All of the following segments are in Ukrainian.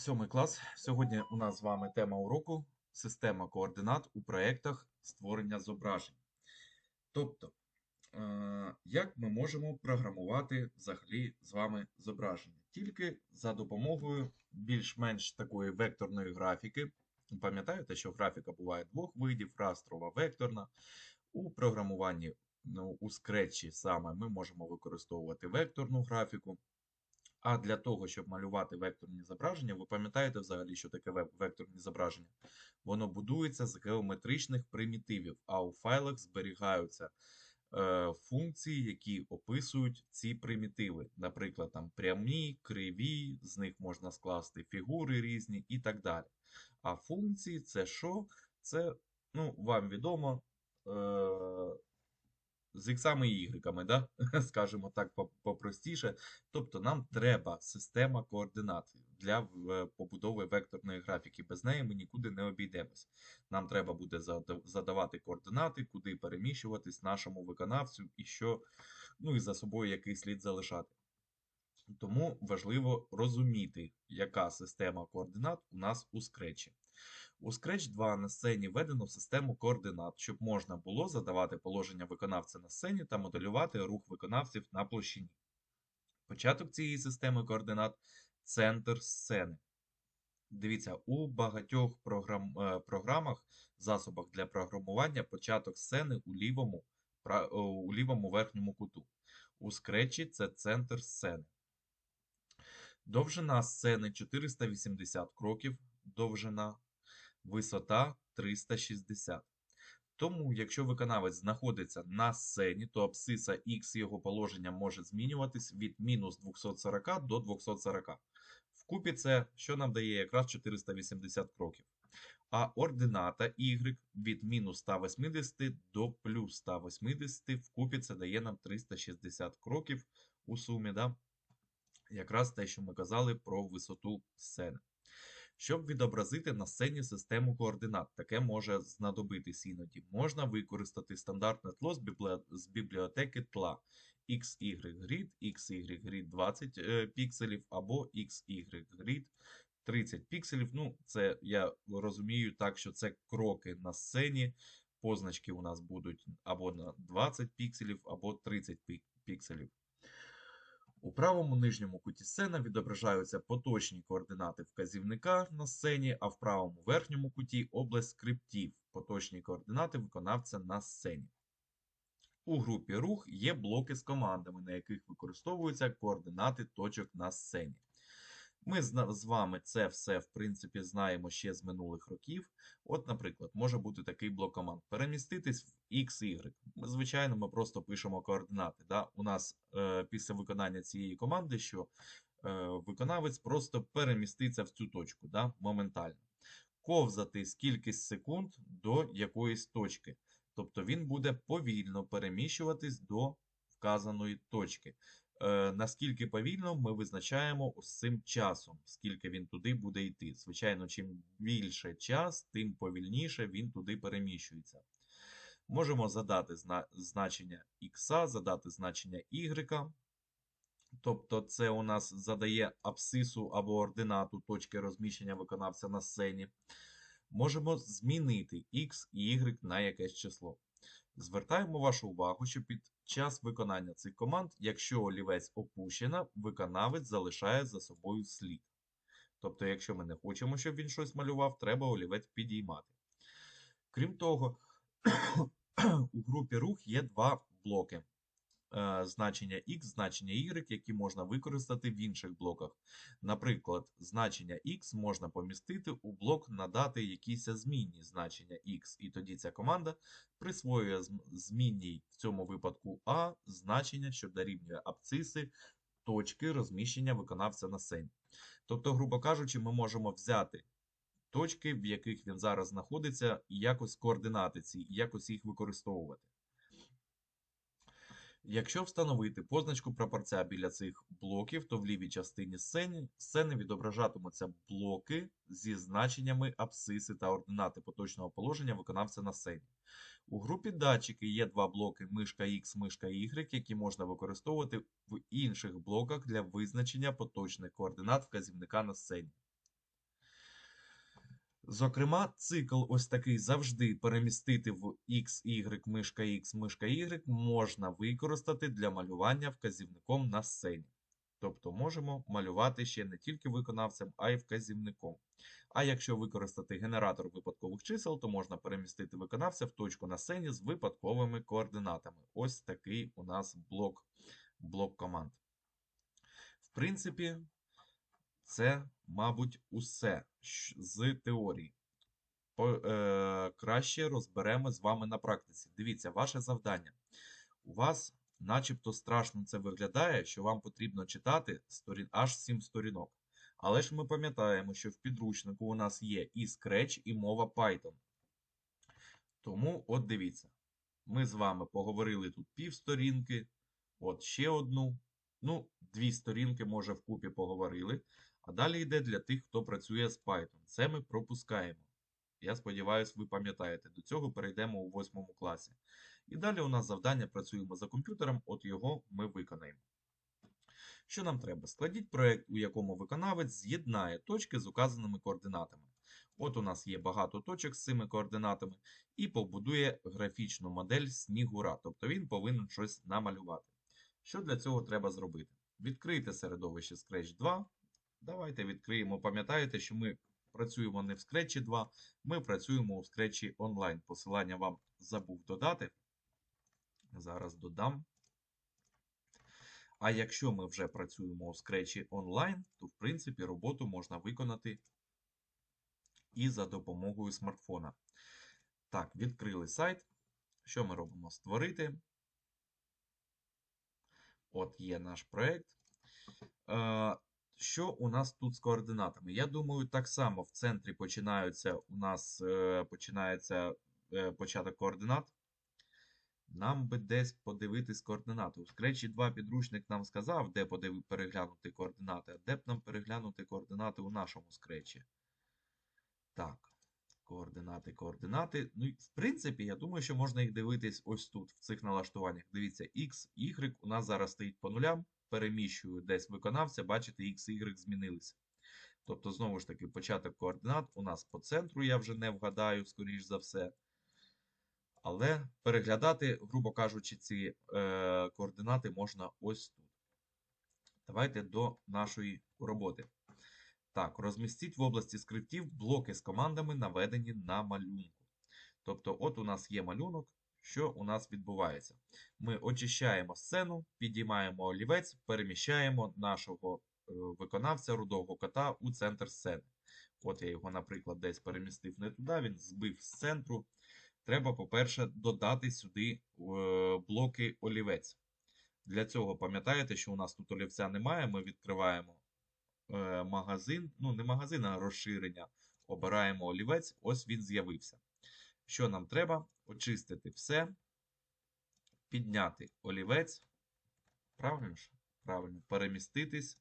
Сьомий клас. Сьогодні у нас з вами тема уроку система координат у проєктах створення зображень. Тобто, е, як ми можемо програмувати взагалі з вами зображення? Тільки за допомогою більш-менш такої векторної графіки. Пам'ятаєте, що графіка буває двох видів: растрова, векторна. У програмуванні ну, у скретчі саме ми можемо використовувати векторну графіку. А для того, щоб малювати векторні зображення, ви пам'ятаєте взагалі, що таке векторні зображення? Воно будується з геометричних примітивів, а у файлах зберігаються е, функції, які описують ці примітиви. Наприклад, там прямі, криві, з них можна скласти фігури різні і так далі. А функції це що? Це, ну, вам відомо. Е, з іксами і ігреками, да? скажімо так, попростіше. Тобто нам треба система координат для побудови векторної графіки. Без неї ми нікуди не обійдемось. Нам треба буде задавати координати, куди переміщуватись нашому виконавцю і що, ну і за собою який слід залишати. Тому важливо розуміти, яка система координат у нас у скретчі. У Scratch 2 на сцені введено систему координат, щоб можна було задавати положення виконавця на сцені та моделювати рух виконавців на площині. Початок цієї системи координат центр сцени. Дивіться, у багатьох програм, е, програмах, засобах для програмування початок сцени у лівому, пра- у лівому верхньому куту. У скретчі це центр сцени. Довжина сцени 480 кроків, довжина, висота 360. Тому, якщо виконавець знаходиться на сцені, то абсциса X його положення може змінюватись від мінус 240 до 240. Вкупі це, що нам дає якраз 480 кроків. А ордината Y від мінус 180 до плюс 180, вкупі це дає нам 360 кроків у сумі. Да? Якраз те, що ми казали про висоту сцени. Щоб відобразити на сцені систему координат, таке може знадобитись іноді. Можна використати стандартне тло з, бібліотеки тла XY-Grid, XY-Grid 20 е, пікселів або XY-Grid 30 пікселів. Ну, це я розумію так, що це кроки на сцені. Позначки у нас будуть або на 20 пікселів, або 30 пікселів. У правому нижньому куті сцена відображаються поточні координати вказівника на сцені, а в правому верхньому куті область скриптів, поточні координати виконавця на сцені. У групі рух є блоки з командами, на яких використовуються координати точок на сцені. Ми з вами це все, в принципі, знаємо ще з минулих років. От, наприклад, може бути такий блок команд. Переміститись в X, Y. Звичайно, ми просто пишемо координати. Да? У нас е, після виконання цієї команди, що е, виконавець просто переміститься в цю точку да? моментально. Ковзати з кількість секунд до якоїсь точки. Тобто він буде повільно переміщуватись до вказаної точки. Е, наскільки повільно ми визначаємо ось цим часом, скільки він туди буде йти. Звичайно, чим більше час, тим повільніше він туди переміщується. Можемо задати значення x, задати значення y. Тобто це у нас задає абсцису або ординату точки розміщення виконавця на сцені. Можемо змінити x і y на якесь число. Звертаємо вашу увагу, що під час виконання цих команд, якщо олівець опущена, виконавець залишає за собою слід. Тобто, якщо ми не хочемо, щоб він щось малював, треба олівець підіймати. Крім того, у групі рух є два блоки. Е, Значення X, значення Y, які можна використати в інших блоках. Наприклад, значення X можна помістити у блок надати якісь змінні значення X, і тоді ця команда присвоює зм- змінній в цьому випадку А значення, що дорівнює абциси точки розміщення виконавця на сцені. Тобто, грубо кажучи, ми можемо взяти точки, в яких він зараз знаходиться, і якось координати ці, і якось їх використовувати. Якщо встановити позначку прапорця біля цих блоків, то в лівій частині сцени, сцени відображатимуться блоки зі значеннями абсциси та ординати поточного положення виконавця на сцені. У групі датчики є два блоки мишка X, мишка Y, які можна використовувати в інших блоках для визначення поточних координат вказівника на сцені. Зокрема, цикл ось такий завжди перемістити в X, Y, мишка X, мишка Y можна використати для малювання вказівником на сцені. Тобто можемо малювати ще не тільки виконавцем, а й вказівником. А якщо використати генератор випадкових чисел, то можна перемістити виконавця в точку на сцені з випадковими координатами. Ось такий у нас блок, блок команд. В принципі, це, мабуть, усе з теорії. По, е, краще розберемо з вами на практиці. Дивіться, ваше завдання. У вас начебто страшно це виглядає, що вам потрібно читати сторін, аж 7 сторінок. Але ж ми пам'ятаємо, що в підручнику у нас є і Scratch, і мова Python. Тому от дивіться. Ми з вами поговорили тут півсторінки, от ще одну. Ну, дві сторінки, може, вкупі поговорили. А далі йде для тих, хто працює з Python. Це ми пропускаємо. Я сподіваюся, ви пам'ятаєте. До цього перейдемо у восьмому класі. І далі у нас завдання працюємо за комп'ютером, от його ми виконаємо. Що нам треба? Складіть проєкт, у якому виконавець з'єднає точки з указаними координатами. От у нас є багато точок з цими координатами, і побудує графічну модель снігура, тобто він повинен щось намалювати. Що для цього треба зробити? Відкрийте середовище Scratch 2. Давайте відкриємо. Пам'ятаєте, що ми працюємо не в Scratch 2, ми працюємо у Scratch Online. Посилання вам забув додати. Зараз додам. А якщо ми вже працюємо у Scratch онлайн, то в принципі роботу можна виконати і за допомогою смартфона. Так, відкрили сайт. Що ми робимо? Створити. От є наш проєкт. Що у нас тут з координатами? Я думаю, так само в центрі починаються у нас е, починається е, початок координат. Нам би десь подивитись координати. У Scratch 2 підручник нам сказав, де переглянути координати, а де б нам переглянути координати у нашому Scratch. Так, координати, координати. Ну, в принципі, я думаю, що можна їх дивитись ось тут, в цих налаштуваннях. Дивіться, X, Y у нас зараз стоїть по нулям. Переміщую десь виконавця, бачите, X, Y змінилися. Тобто, знову ж таки, початок координат у нас по центру, я вже не вгадаю, скоріш за все. Але переглядати, грубо кажучи, ці е, координати можна ось тут. Давайте до нашої роботи. Так, розмістіть в області скриптів блоки з командами, наведені на малюнку. Тобто, от у нас є малюнок, що у нас відбувається. Ми очищаємо сцену, підіймаємо олівець, переміщаємо нашого е, виконавця рудого кота у центр сцени. От я його, наприклад, десь перемістив не туди, він збив з центру. Треба, по-перше, додати сюди е, блоки олівець. Для цього пам'ятаєте, що у нас тут олівця немає. Ми відкриваємо е, магазин, ну не магазин, а розширення. Обираємо олівець, ось він з'явився. Що нам треба? Очистити все, підняти олівець. Правильно? ж? Правильно, переміститись.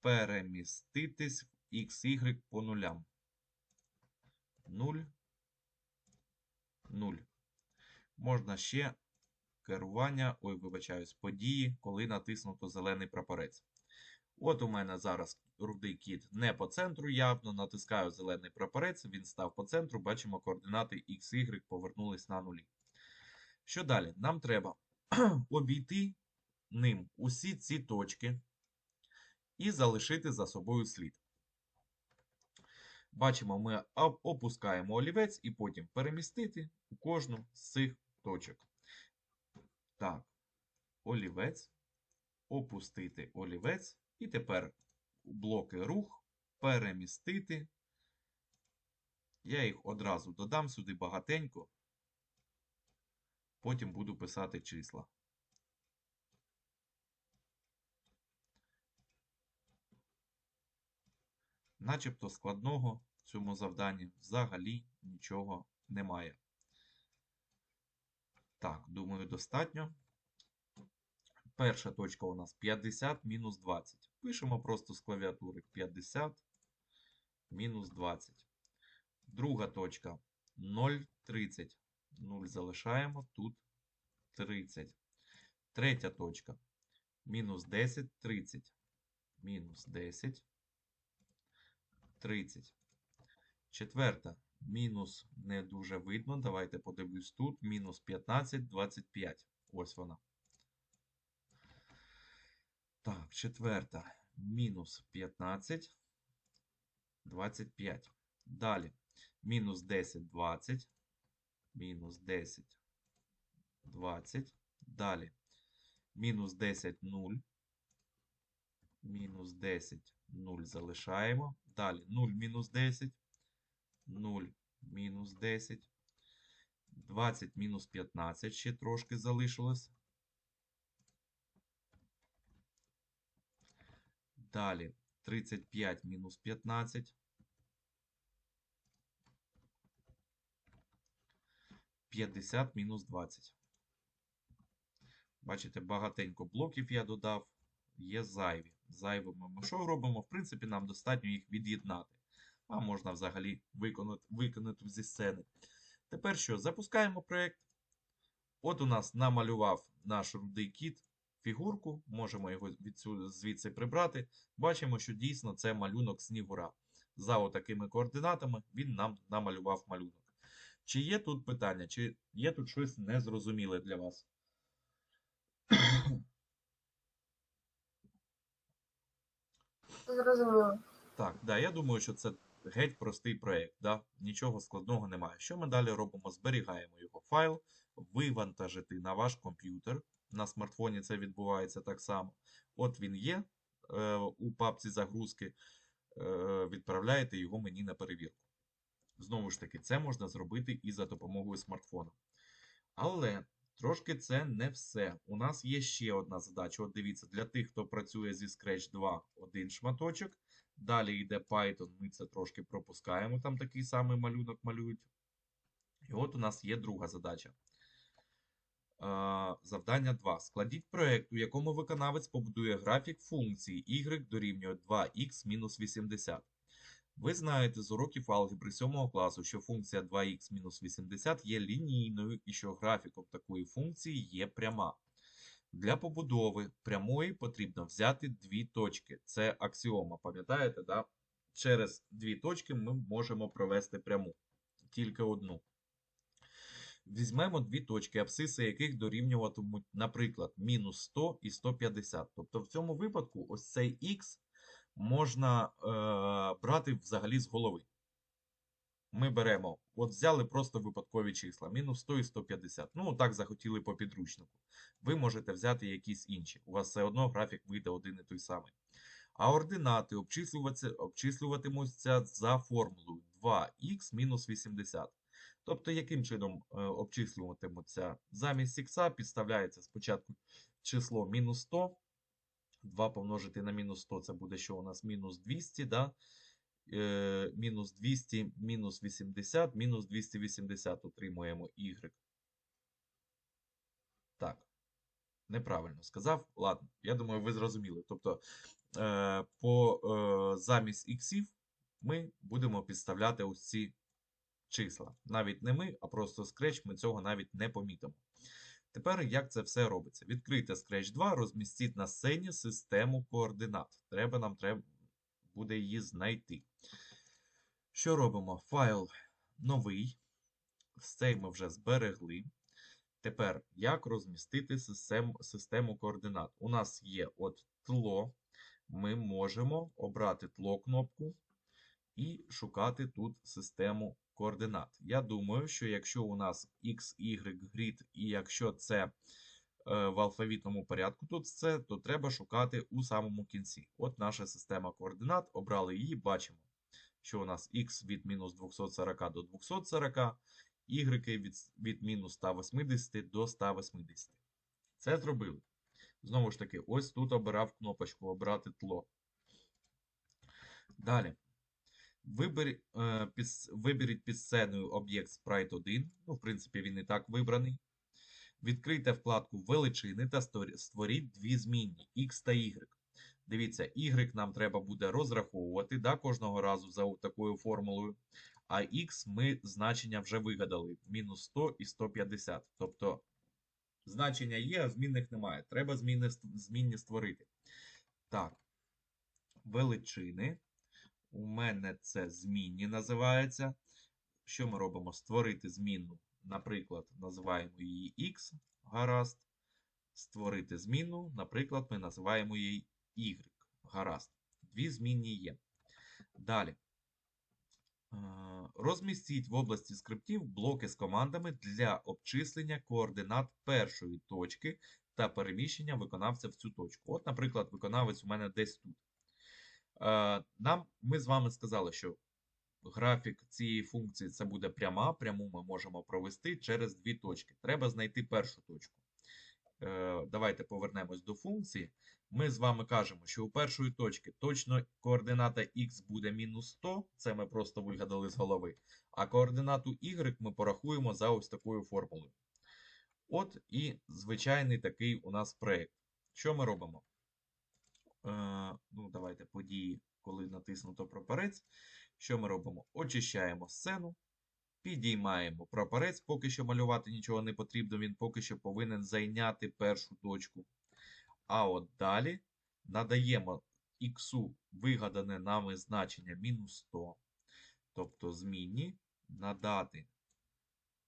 Переміститись в XY по нулям. 0. 0. Можна ще керування, ой, вибачаюсь, події, коли натиснуто зелений прапорець. От у мене зараз рудий кіт не по центру явно, натискаю зелений прапорець, він став по центру, бачимо координати X, Y повернулись на нулі. Що далі? Нам треба обійти ним усі ці точки і залишити за собою слід. Бачимо, ми опускаємо олівець і потім перемістити у кожну з цих точок. Так, олівець, опустити олівець. І тепер блоки рух, перемістити. Я їх одразу додам сюди багатенько. Потім буду писати числа. Начебто складного в цьому завданні взагалі нічого немає. Так, думаю, достатньо. Перша точка у нас 50 мінус 20. Пишемо просто з клавіатури 50 мінус 20. Друга точка 0,30. 0 залишаємо, тут 30. Третя точка мінус 10, 30. Мінус 10, 30. Четверта. Мінус не дуже видно. Давайте подивлюсь тут. Мінус 15, 25. Ось вона. Так, четверта. Мінус 15, 25. Далі. Мінус 10, 20. Мінус 10, 20. Далі. Мінус 10, 0. Мінус 10, 0 залишаємо. Далі 0 мінус 10. 0 мінус 10. 20 мінус 15 ще трошки залишилось. Далі 35 мінус 15. 50 мінус 20. Бачите, багатенько блоків я додав. Є зайві. Зайвими ми що робимо? В принципі, нам достатньо їх від'єднати. А можна взагалі виконати, виконати зі сцени. Тепер що? Запускаємо проєкт. От у нас намалював наш рудий кіт фігурку. Можемо його відсюди, звідси прибрати. Бачимо, що дійсно це малюнок снігура. За отакими координатами він нам намалював малюнок. Чи є тут питання, чи є тут щось незрозуміле для вас? Зрозуміло. Так, да, я думаю, що це геть простий проєкт, да? Нічого складного немає. Що ми далі робимо? Зберігаємо його файл, вивантажити на ваш комп'ютер. На смартфоні це відбувається так само. От він є е, у папці загрузки. Е, відправляєте його мені на перевірку. Знову ж таки, це можна зробити і за допомогою смартфона. Але трошки це не все. У нас є ще одна задача. От дивіться, для тих, хто працює зі Scratch 2, один шматочок. Далі йде Python, ми це трошки пропускаємо, там такий самий малюнок малюють. І от у нас є друга задача. Завдання 2. Складіть проєкт, у якому виконавець побудує графік функції y дорівнює 2x мінус 80. Ви знаєте з уроків алгебри 7 класу, що функція 2х мінус 80 є лінійною і що графіком такої функції є пряма. Для побудови прямої потрібно взяти дві точки. Це аксіома, пам'ятаєте, да? Через дві точки ми можемо провести пряму. Тільки одну. Візьмемо дві точки, абсциси яких дорівнюватимуть, наприклад, мінус 100 і 150. Тобто в цьому випадку ось цей х можна е, брати взагалі з голови. Ми беремо, от взяли просто випадкові числа, мінус 100 і 150. Ну, так захотіли по підручнику. Ви можете взяти якісь інші. У вас все одно графік вийде один і той самий. А ординати обчислюватимуться за формулою 2х мінус 80. Тобто, яким чином е, обчислюватимуться? Замість х підставляється спочатку число мінус 100. 2 помножити на мінус 100, це буде що у нас мінус 200, да? е, мінус 200, мінус 80, мінус 280 отримуємо y. Так, неправильно сказав. Ладно, я думаю, ви зрозуміли. Тобто, е, по е, замість іксів ми будемо підставляти ось ці числа. Навіть не ми, а просто Scratch, ми цього навіть не помітимо. Тепер як це все робиться? Відкрийте Scratch 2, розмістіть на сцені систему координат. Треба нам треба буде її знайти. Що робимо? Файл новий. Цей ми вже зберегли. Тепер, як розмістити систему, систему координат? У нас є от тло. Ми можемо обрати тло кнопку і шукати тут систему координат. Я думаю, що якщо у нас X, Y, grid, і якщо це е, в алфавітному порядку тут це, то треба шукати у самому кінці. От наша система координат. Обрали її, бачимо, що у нас X від мінус 240 до 240, Y від, від мінус 180 до 180. Це зробили. Знову ж таки, ось тут обирав кнопочку Обрати тло. Далі. Вибер, е, під, виберіть під сценою об'єкт Sprite 1. Ну, в принципі, він і так вибраний. Відкрийте вкладку величини та створіть дві змінні X та Y. Дивіться, Y нам треба буде розраховувати да, кожного разу за такою формулою. А X ми значення вже вигадали: мінус 100 і 150. Тобто значення є, а змінних немає. Треба зміни, змінні створити. Так, величини. У мене це змінні називається. Що ми робимо? Створити змінну. Наприклад, називаємо її x, гаразд. Створити змінну, наприклад, ми називаємо її y, гаразд. Дві змінні є. Далі. Е, Розмістіть в області скриптів блоки з командами для обчислення координат першої точки та переміщення виконавця в цю точку. От, наприклад, виконавець у мене десь тут. Е, Нам ми з вами сказали, що графік цієї функції це буде пряма. Пряму ми можемо провести через дві точки. Треба знайти першу точку. Е, Давайте повернемось до функції. Ми з вами кажемо, що у першої точки точно координата x буде мінус 100, це ми просто вигадали з голови. А координату y ми порахуємо за ось такою формулою. От і звичайний такий у нас проєкт. Що ми робимо? Е, ну, давайте події, коли натиснуто прапорець. Що ми робимо? Очищаємо сцену, підіймаємо прапорець, поки що малювати нічого не потрібно, він поки що повинен зайняти першу точку. А от далі надаємо х вигадане нами значення мінус 100. Тобто змінні надати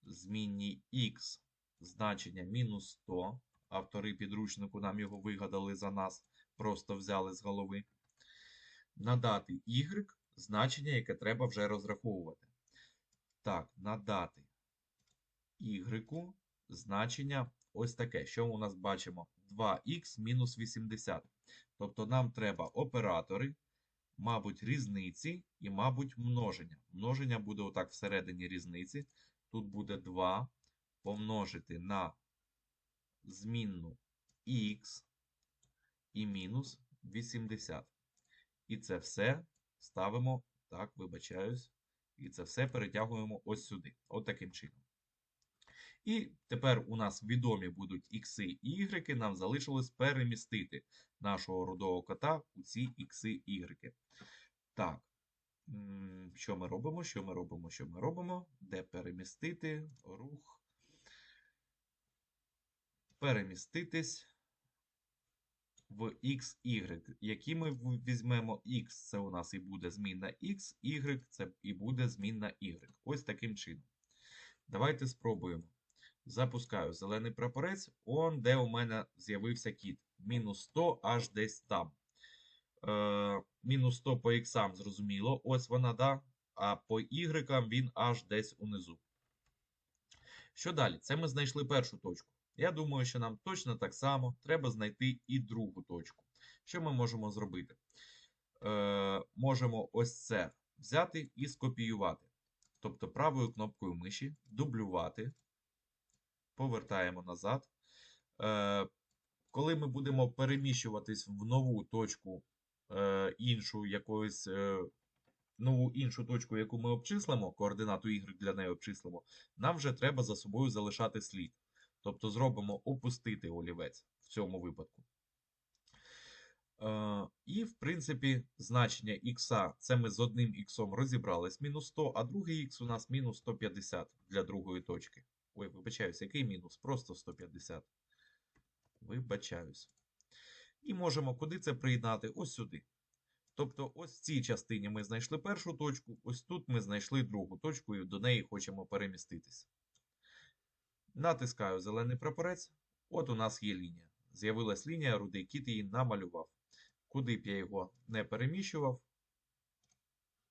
змінній х значення мінус 100. Автори підручнику нам його вигадали за нас, просто взяли з голови. Надати y значення, яке треба вже розраховувати. Так, надати y значення ось таке. Що у нас бачимо? 2х мінус 80. Тобто нам треба оператори, мабуть, різниці і, мабуть, множення. Множення буде отак всередині різниці. Тут буде 2 помножити на змінну х і мінус 80. І це все ставимо, так, вибачаюсь, і це все перетягуємо ось сюди. От таким чином. І тепер у нас відомі будуть ікси і ігреки, нам залишилось перемістити нашого рудого кота у ці ікси і ігреки. Так, що ми робимо? Що ми робимо? Що ми робимо? Де перемістити? Рух. Переміститись в x, y. Які ми візьмемо x, це у нас і буде змінна x, y це і буде змінна y. Ось таким чином. Давайте спробуємо. Запускаю зелений прапорець. Он, де у мене з'явився кіт. Мінус 100 аж десь там. Е, мінус 100 по іксам, зрозуміло. Ось вона, да. А по y він аж десь унизу. Що далі? Це ми знайшли першу точку. Я думаю, що нам точно так само треба знайти і другу точку. Що ми можемо зробити? Е, можемо ось це взяти і скопіювати. Тобто правою кнопкою миші дублювати. Повертаємо назад. Е, коли ми будемо переміщуватись в нову точку е, іншу якоїсь. Е, нову іншу точку, яку ми обчислимо, координату y для неї обчислимо, нам вже треба за собою залишати слід. Тобто зробимо опустити олівець в цьому випадку. Е, і, в принципі, значення х це ми з одним х розібрались мінус 100, а другий х у нас мінус 150 для другої точки. Ой, вибачаюсь, який мінус? Просто 150. Вибачаюсь. І можемо куди це приєднати? Ось сюди. Тобто, ось в цій частині ми знайшли першу точку, ось тут ми знайшли другу точку і до неї хочемо переміститися. Натискаю зелений прапорець. От у нас є лінія. З'явилась лінія, рудий кіт її намалював. Куди б я його не переміщував,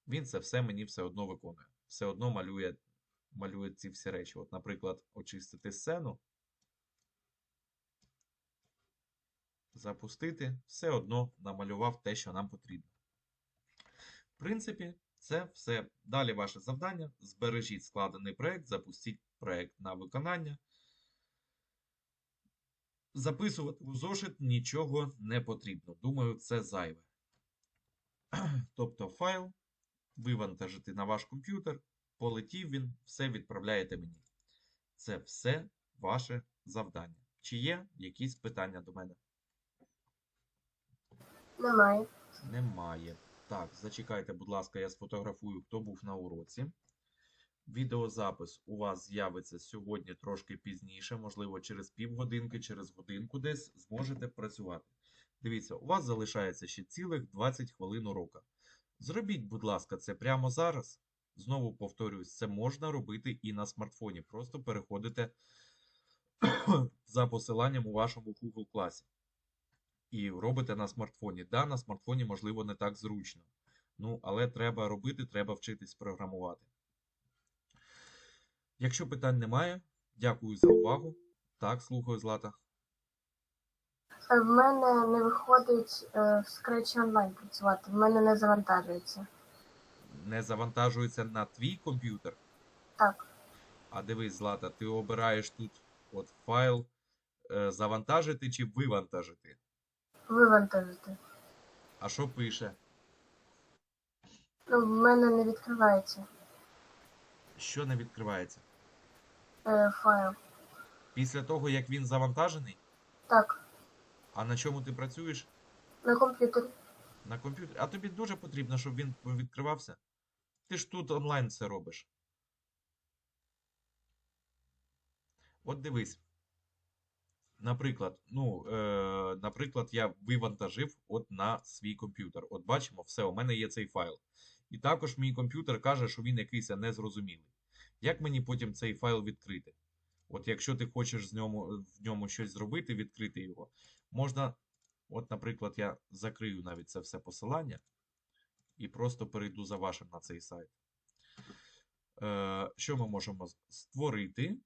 він це все мені все одно виконує. Все одно малює, малює ці всі речі. От, наприклад, очистити сцену. Запустити, все одно намалював те, що нам потрібно. В принципі, це все. Далі ваше завдання. Збережіть складений проєкт, запустіть проєкт на виконання. Записувати у зошит нічого не потрібно. Думаю, це зайве. Тобто файл вивантажити на ваш комп'ютер, полетів він, все відправляєте мені. Це все ваше завдання. Чи є якісь питання до мене? Немає. Немає. Так, зачекайте, будь ласка, я сфотографую, хто був на уроці. Відеозапис у вас з'явиться сьогодні трошки пізніше, можливо, через півгодинки, через годинку десь зможете працювати. Дивіться, у вас залишається ще цілих 20 хвилин урока. Зробіть, будь ласка, це прямо зараз. Знову повторюсь, це можна робити і на смартфоні. Просто переходите за посиланням у вашому Google класі. І робите на смартфоні. Да, на смартфоні, можливо, не так зручно. Ну, але треба робити, треба вчитись програмувати. Якщо питань немає, дякую за увагу. Так, слухаю, Злата. Е, В мене не виходить е, в Scratch онлайн працювати, в мене не завантажується. Не завантажується на твій комп'ютер. Так, А дивись, Злата, ти обираєш тут от файл е, завантажити чи вивантажити. Вивантажити. А що пише? Ну, в мене не відкривається Що не відкривається? е, файл. Після того, як він завантажений, Так, а на чому ти працюєш? на комп'ютері. На комп'ютері. А тобі дуже потрібно, щоб він відкривався. Ти ж тут онлайн все робиш. От дивись. Наприклад, ну, е, наприклад, я вивантажив от на свій комп'ютер. От бачимо, все, у мене є цей файл. І також мій комп'ютер каже, що він якийсь незрозумілий. Як мені потім цей файл відкрити? От якщо ти хочеш з ньому, в ньому щось зробити, відкрити його, можна, от, наприклад, я закрию навіть це все посилання і просто перейду за вашим на цей сайт. Е, що ми можемо створити?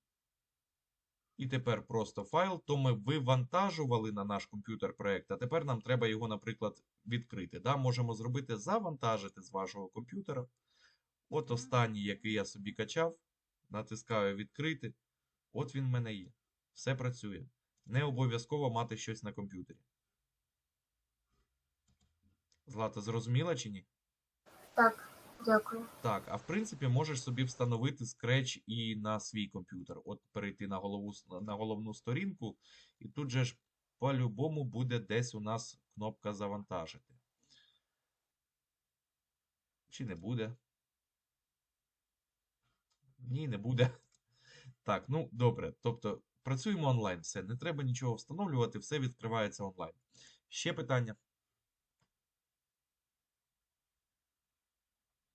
І тепер просто файл, то ми вивантажували на наш комп'ютер проєкт, а тепер нам треба його, наприклад, відкрити. Да? Можемо зробити завантажити з вашого комп'ютера. От останній, який я собі качав, натискаю відкрити. От він в мене є. Все працює. Не обов'язково мати щось на комп'ютері. Злата, зрозуміла чи ні? Так, дякую. Так, а в принципі можеш собі встановити Scratch і на свій комп'ютер. От перейти на голову, на головну сторінку, і тут же ж по-любому буде десь у нас кнопка завантажити. Чи не буде? Ні, не буде. Так, ну добре. Тобто працюємо онлайн. Все, не треба нічого встановлювати, все відкривається онлайн. Ще питання?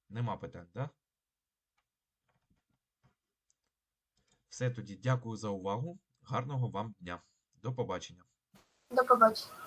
Нема питань, так? Все тоді, дякую за увагу. Гарного вам дня. До побачення. До побачення.